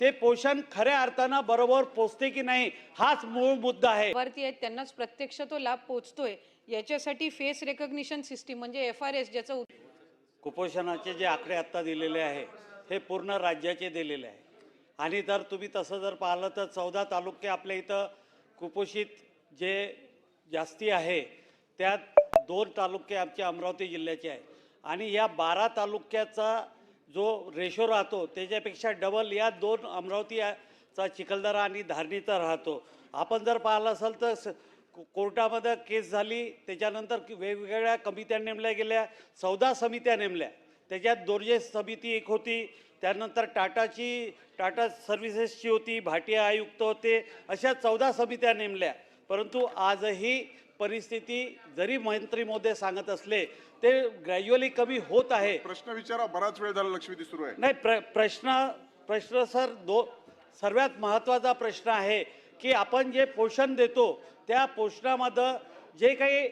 ते पोषण खऱ्या अर्थानं बरोबर पोचते की नाही हाच मूळ मुद्दा आहे. लाभार्थी आहेत त्यांनाच प्रत्यक्ष तो लाभ पोचतोय. याच्यासाठी फेस रेकग्निशन सिस्टीम म्हणजे एफ आर एस ज्याचं कुपोषणाचे जे आकडे आत्ता दिलेले आहे हे पूर्ण राज्याचे दिलेले आहे. आणि जर तुम्ही तसं जर पाहिलं तर चौदा तालुके आपल्या इथं कुपोषित जे जास्ती आहे त्यात दोन तालुके आमचे अमरावती जिल्ह्याचे आहे. आणि या बारा तालुक्याचा जो रेशो राहतो त्याच्यापेक्षा डबल या दोन अमरावतीचा चिखलदरा आणि धारणीचा राहतो. आपण जर पाहिलं असेल तर स- को- कोर्टामध्ये केस झाली त्याच्यानंतर वेगवेगळ्या कमित्या नेमल्या गेल्या चौदा समित्या नेमल्या. त्याच्यात दोरजे समिती एक होती त्यानंतर टाटाची टाटा सर्व्हिसेसची होती भाटिया आयुक्त होते अशा चौदा समित्या नेमल्या. परंतु आजही परिस्थिती जरी मंत्री महोदय सांगत असले ते ग्रॅज्युअली कमी होत आहे. प्रश्न विचारा बराच वेळ झाला लक्षवेधी सुरू आहे. नाही प्र प्रश्न प्रश्न सर दो सर्वात महत्त्वाचा प्रश्न आहे की आपण जे पोषण देतो त्या पोषणामध्ये जे काही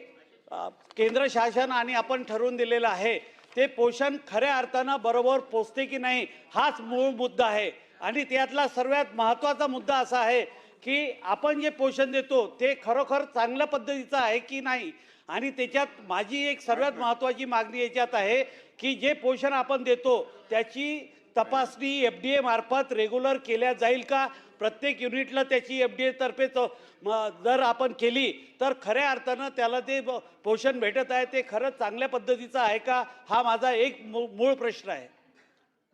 केंद्र शासन आणि आपण ठरवून दिलेलं आहे ते पोषण खऱ्या अर्थानं बरोबर पोचते की नाही हाच मूळ मुद्दा आहे. आणि त्यातला सर्वात महत्त्वाचा मुद्दा असा आहे की आपण जे पोषण देतो ते खरोखर चांगल्या पद्धतीचं आहे की नाही? आणि त्याच्यात माझी एक सर्वात महत्त्वाची मागणी याच्यात आहे की जे पोषण आपण देतो त्याची तपासणी एफ डी एमार्फत मार्फत रेग्युलर केल्या जाईल का? प्रत्येक युनिटला त्याची एफ डी एतर्फे जर आपण केली तर खऱ्या अर्थानं त्याला ते पोषण भेटत आहे ते खरंच चांगल्या पद्धतीचं आहे का? हा माझा एक मू- मूळ प्रश्न आहे.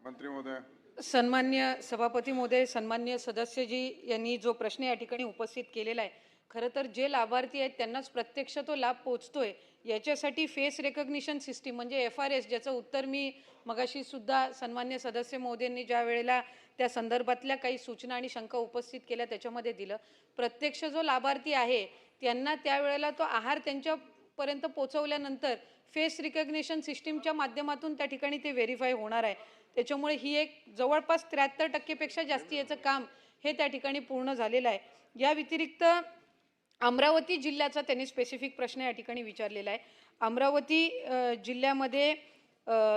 मंत्री महोदय. सन्मान्य सभापती महोदय सन्मान्य सदस्यजी यांनी जो प्रश्न या ठिकाणी उपस्थित केलेला आहे खरं तर जे लाभार्थी आहेत त्यांनाच प्रत्यक्ष तो लाभ पोचतोय. याच्यासाठी फेस रेकग्निशन सिस्टीम म्हणजे एफ आर एस ज्याचं उत्तर मी मगाशी सुद्धा सन्मान्य सदस्य मोदींनी ज्या वेळेला त्या संदर्भातल्या काही सूचना आणि शंका उपस्थित केल्या त्याच्यामध्ये दिलं. प्रत्यक्ष जो लाभार्थी आहे त्यांना त्यावेळेला तो आहार त्यांच्यापर्यंत पोचवल्यानंतर फेस रिकग्निशन सिस्टीमच्या माध्यमातून त्या ठिकाणी ते व्हेरीफाय होणार आहे. त्याच्यामुळे ही एक जवळपास त्र्याहत्तर टक्केपेक्षा जास्ती याचं काम हे त्या ठिकाणी पूर्ण झालेलं आहे. या व्यतिरिक्त अमरावती जिल्ह्याचा त्यांनी स्पेसिफिक प्रश्न या ठिकाणी विचारलेला आहे. अमरावती जिल्ह्यामध्ये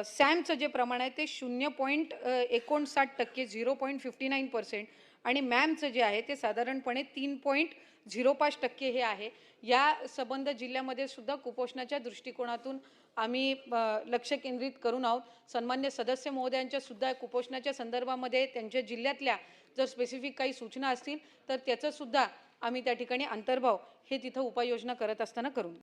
सॅमचं जे प्रमाण आहे ते शून्य पॉईंट एकोणसाठ टक्के zero point fifty nine percent. आणि मॅमचं जे आहे ते साधारणपणे तीन पॉईंट झिरो पाच टक्के हे आहे. या संबंध जिल्ह्यामध्ये सुद्धा कुपोषणाच्या दृष्टिकोनातून आम्ही लक्ष केंद्रित करून आहोत. सन्मान्य सदस्य महोदयांच्या सुद्धा कुपोषणाच्या संदर्भामध्ये त्यांच्या जिल्ह्यातल्या जर स्पेसिफिक काही सूचना असतील तर त्याचंसुद्धा आम्ही त्या ठिकाणी अंतर्भाव हे तिथं उपाययोजना करत असताना करून